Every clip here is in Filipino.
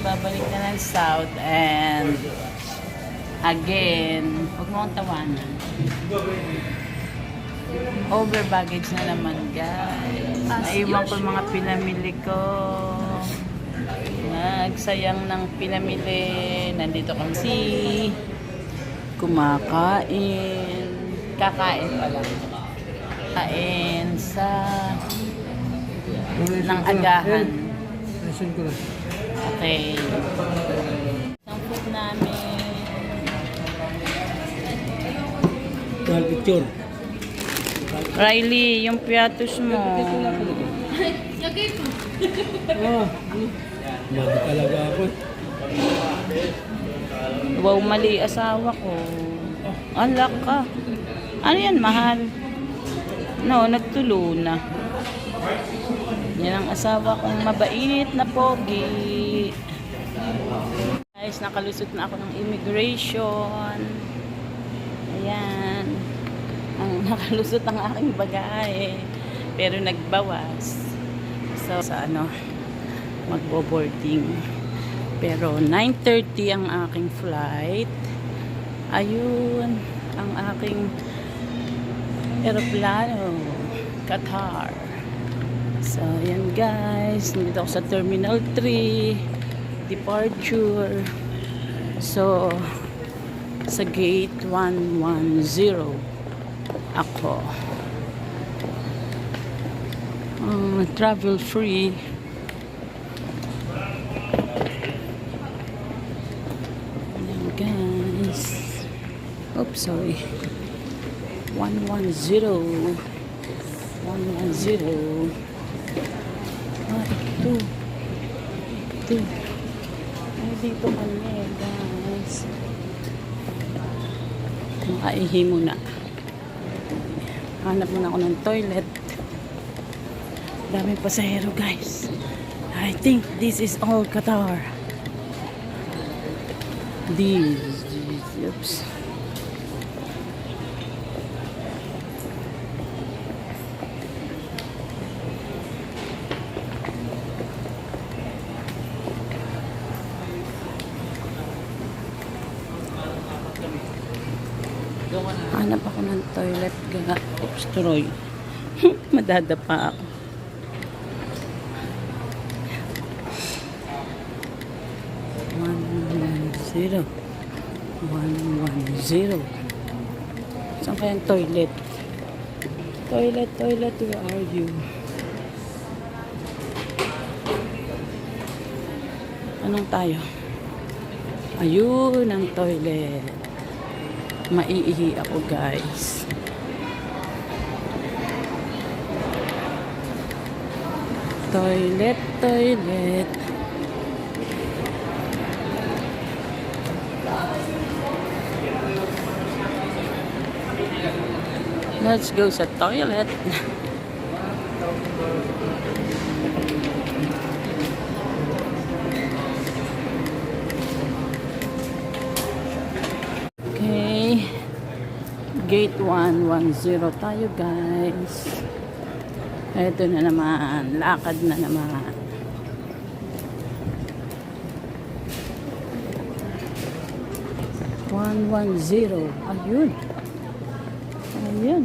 babalik na ng south and again, huwag mo akong tawanan. Over baggage na naman, guys. Naiwan ko yung mga pinamili ko. Nagsayang ng pinamili. Nandito kami si kumakain. Kakain pala. Kain sa ng agahan. Listen ko lang. Okay. Ang food namin. Mahal picture. Riley, yung piatos mo. Ah, Mahal talaga ako. Wow, mali asawa ko. Alak ka. Ano yan, mahal? No, nagtulo na. Yan ang asawa kong mabait na pogi. Guys, nakalusot na ako ng immigration. Ayan. Ang nakalusot ang aking bagahe. Pero nagbawas. So, sa ano, magbo-boarding. Pero 9.30 ang aking flight. Ayun, ang aking eroplano. Qatar. So, yan guys. Nandito ako sa Terminal 3. Departure. So, sa gate 110 ako. Um, travel free. Ayan guys. Oops, sorry. 110. 110. 1, 2, 2. Dito kami, guys. Makaihi muna. Hanap muna ako ng toilet. Daming pasahero, guys. I think this is all Qatar. These, these, oops. Hanap ako ng tuloy. Madadapa ako. One, one, zero. One, one, zero. Saan toilet? Toilet, toilet, where are you? Anong tayo? Ayun ang toilet. Maiihi ako guys. Toilet, toilet. Let's go sa toilet. Okay. Gate 110 tayo guys. Ito na naman. Lakad na naman. One one zero. Ayun. Ayun.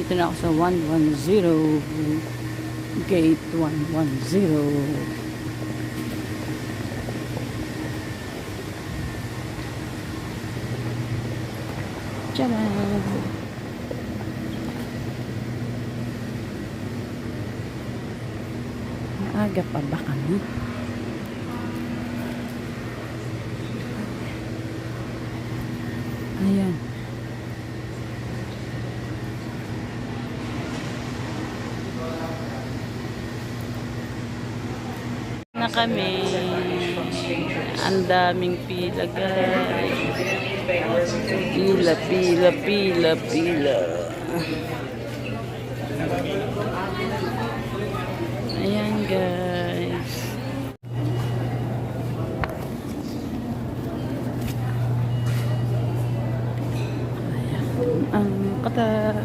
dito na ako sa 110. Gate 110. Tcharam! Maaga pa ba kami? Ayan. Na kami. Ang daming pila guys. Pila, pila, pila, pila. Ayan guys. Ayan ang katal.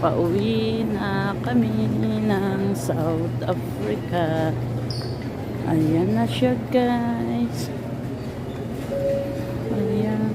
Pauwi na kami ng South Africa. Ayan na siya guys. Ayan.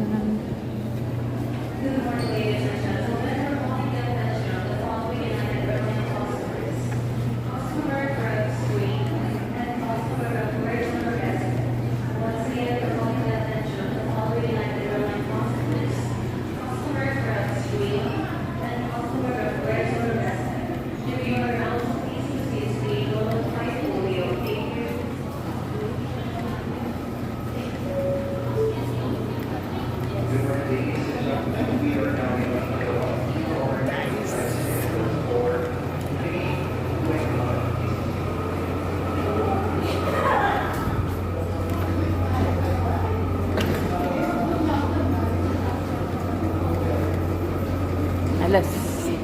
Alas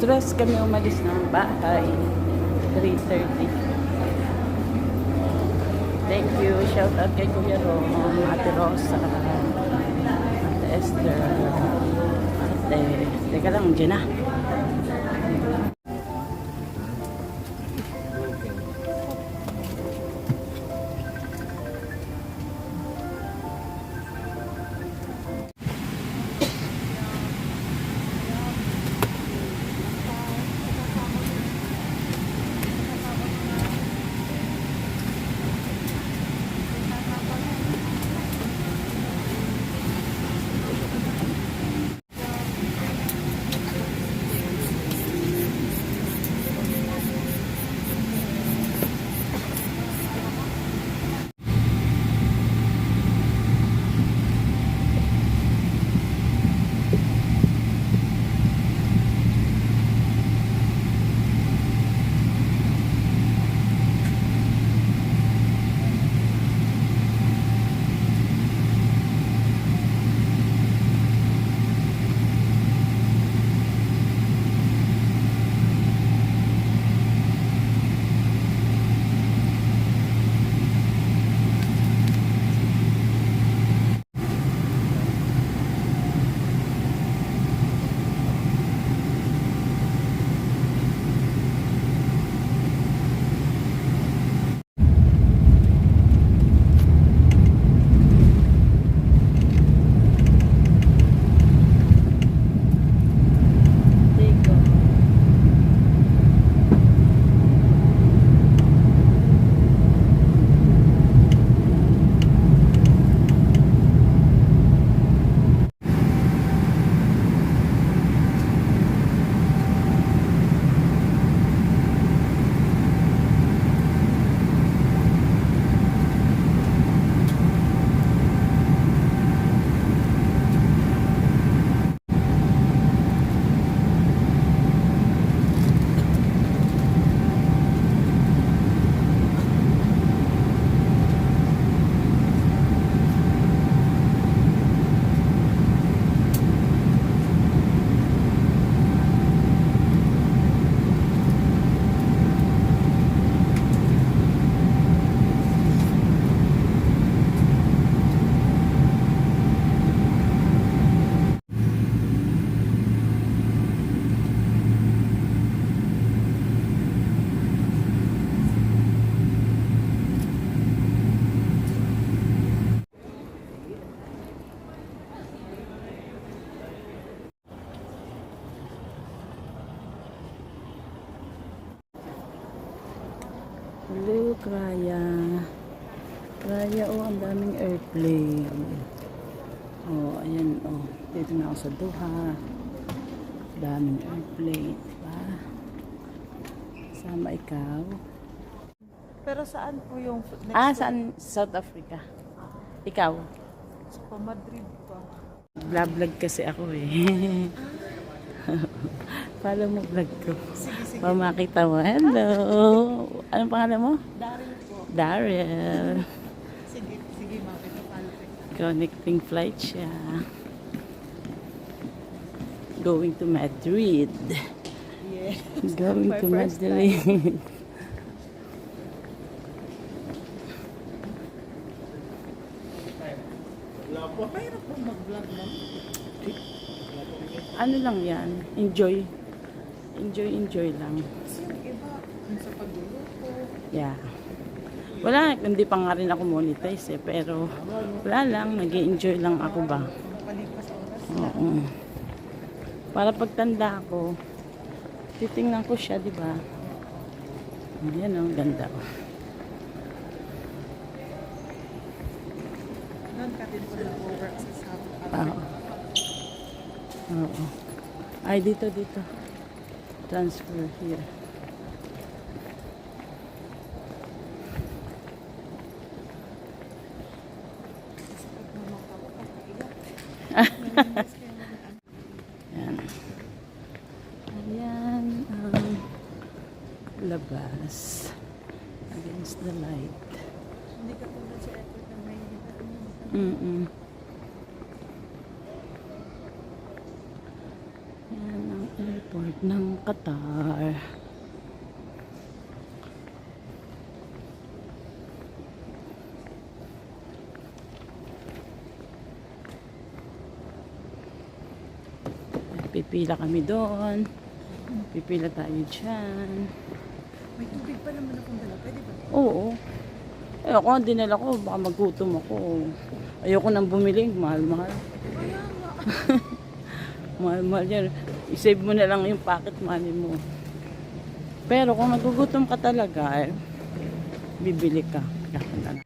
3 kami umalis ng bahay. 3.30. Thank you. Shout out kay Kuya Ron, Ate Rosa, Ate Esther, Ate... Teka lang, dyan Oh, ayan, oh. Dito na ako sa Doha. Daming airplane, diba? Sama ikaw. Pero saan po yung next Ah, saan? South Africa. Ikaw? pa Madrid pa? Vlog kasi ako eh. Follow mo vlog ko. Sige, sige. Para makita mo. Hello! Anong pangalan mo? Daryl po. Daryl. Sige, sige, mapit na palpit. Connecting flight siya. Going to Madrid. Yeah. Going to Madrid. Mahirap po mag-vlog mo. ano lang yan? Enjoy. Enjoy, enjoy lang. Kasi yung iba, yung sa pagluluto. Yeah. Wala, hindi pa nga rin ako monetize eh. Pero wala lang, nag enjoy lang ako ba. Oo. Para pagtanda ko, titingnan ko siya, di ba? Ayan oh, ganda. Noon ka din po nag-work sa Oo. Oo. Ay, dito, dito. Transfer here. Ayan. Ayan ang labas. Against the light. Hindi ka tulad sa airport na may Mm-mm. Yan ang airport ng Qatar. Pipila kami doon. Pipila tayo dyan. May tubig pa naman akong dala. Pwede ba? Oo. Eh, ako dinala ko, baka magutom ako. Ayoko nang bumili, mahal-mahal. Mahal-mahal yan. I-save mo na lang yung pocket money mo. Pero kung nagugutom ka talaga, eh, bibili ka. Kaya ka na.